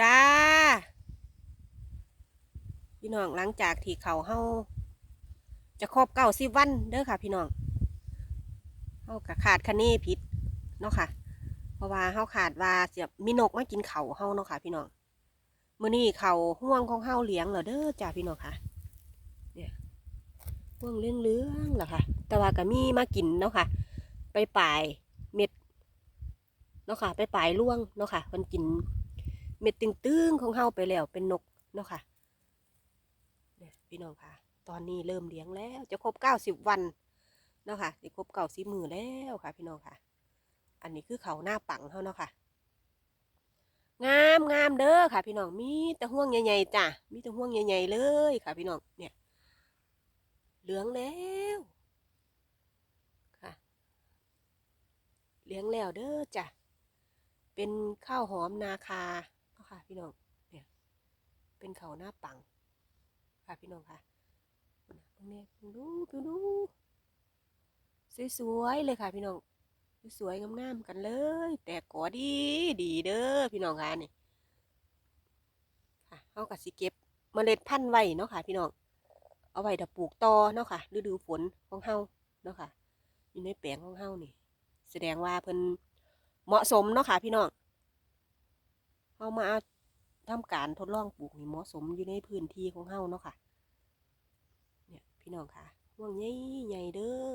จ้า พี่น้องหลังจากที่เขาเฮาจะครบเก้าสิบวันเด้อค่ะ พี่น้องเฮากะขาดคะเนผิดเนาะค่ะ เพราะว่าเฮาขาดว่าเสียมีนกมากินเขาเฮาเนาะค่ะ พี่น้องมื้อนี้เขาห่วงของเฮาเลี้ยงแล้วเด้อจ้าพี่น้องค่ะเนี่ยห่วงเลี้ยงเลี้ยงๆล่ะค่ะ แต่ว่าก็มีมากินเนาะค่ะ ไปปลายเม็ดเนาะค่ะ ไปปลายล่วงเนาะค่ะมันกิน เม็ดตึงๆของเฮาไปแล้วเป็นนกเนาะค่ะเนี่ยพี่น้องค่ะ ตอนนี้เริ่มเลี้ยงแล้ว จะครบเก้าสิบวันเนาะค่ะจะครบเก้าสิบมือแล้วค่ะ พี่น้องค่ะ อันนี้คือเขาหน้าปังเขาเนาะค่ะงามงามเด้อค่ะ พี่น้องมีแต่ห่วงใหญ่ๆจ้ะมีแต่ห่วงใหญ่ๆเลยค่ะ พี่น้องเนี่ย เหลืองแล้วค่ะเลี้ยงแล้วเด้อจ้ะเป็นข้าวหอมนาคา ค่ะพี่น้อง เนี่ย เป็นเขาหน้าปัง ค่ะพี่น้องค่ะตรงนี้ดูดูดูสวยๆเลยค่ะพี่น้องสวยๆงามๆกันเลย แต่กอดีดีเด้อพี่น้องค่ะนี่ค่ะเขากับสิเก็บเมล็ดพันธุ์ไว้เนาะค่ะ พี่น้องเอาไว้ถ้าปลูกต่อเนาะค่ะฤดูฝนของเฮาเนาะค่ะอยู่ในแปลงของเฮานี่ แสดงว่าเพิ่นเหมาะสมเนาะค่ะพี่น้อง เฮามาทำการทดลองปลูกนี่เหมาะสมอยู่ในพื้นที่ของเฮาเนาะค่ะ เนี่ยพี่น้องค่ะห่วงใหญ่ใหญ่เด้อ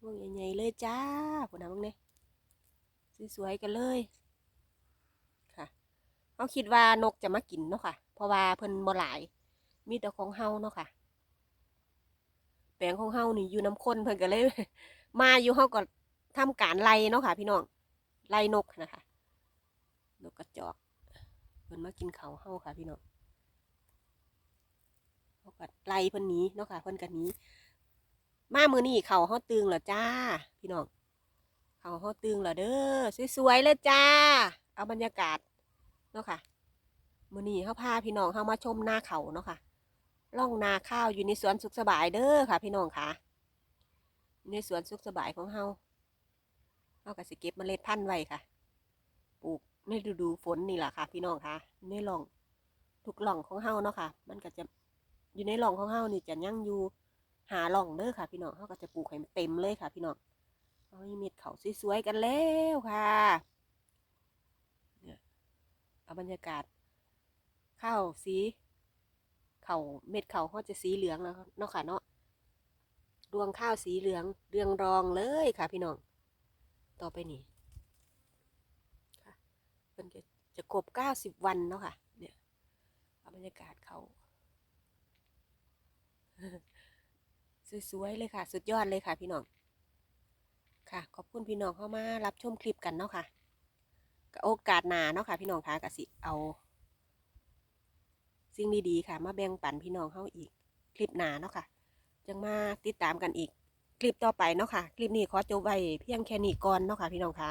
ห่วงใหญ่ๆเลยจ้าพวกนั้นบ้างเนี่ยสวยๆกันเลยค่ะเฮาคิดว่านกจะมากินเนาะค่ะ เพราะว่าเพิ่นบ่หลาย มีแต่ของเฮาเนาะค่ะ แปลงของเฮานี่อยู่น้ำข้นเพิ่นก็เลย มาอยู่เฮาก็ทำการไล่เนาะค่ะ พี่น้องไล่นกนะคะ นกกระจอกเพิ่นมากินเขาวเฮาค่ะพี่น้องเฮาก็ไล่เพิ่นหนี้เนาะค่ะเพิ่นก็หนี้ มามือนี้เขาเฮาตึงแล้วจ้า พี่น้องเขาเฮาตึงแล้วเด้อสวยๆเลยจ้า เอาบรรยากาศเนาะค่ะมือนี้เฮาพาพี่น้องเฮามาชมหน้าเขาเนาะค่ะล่องนาข้าวอยู่ในสวนสุขสบายเด้อค่ะ พี่น้องค่ะในสวนสุขสบายของเฮาเราก็สิเก็บเมล็ดพันธุ์ไว้ค่ะ ปลูก ในฤดูฝนนี่แหละค่ะ พี่น้องค่ะในร่องทุกร่องของเฮาเนาะค่ะ มันก็จะอยู่ในร่องของเฮานี่จะยังอยู่หาร่องเด้อค่ะ พี่น้องเฮาก็จะปลูกให้มันเต็มเลยค่ะ พี่น้องเอามีเม็ดเขาสวยๆกันแล้วค่ะเนี่ยเอาบรรยากาศข้าวสีเขาเม็ดเขาเขาจะสีเหลืองแล้วเนาะค่ะเนาะรวงข้าวสีเหลืองเรืองรองเลยค่ะ พี่น้อง ต่อไปนี่ มันจะจะครบเก้าสิบวันเนาะค่ะ เนี่ยเอาบรรยากาศเขาสวยๆเลยค่ะ สุดยอดเลยค่ะ พี่น้องค่ะ ขอบคุณพี่น้องเข้ามารับชมคลิปกันเนาะค่ะกโอกาสหนาเนาะค่ะ พี่น้องค่ะกสิเอา สิ่งดีๆค่ะ มาแบ่งปันพี่น้องเข้าอีก คลิปหนาเนาะค่ะจังมาติดตามกันอีก คลิปต่อไปเนาะค่ะ คลิปนี้ขอจบไว้เพียงแค่นี้ก่อนเนาะค่ะ พี่น้องค่ะ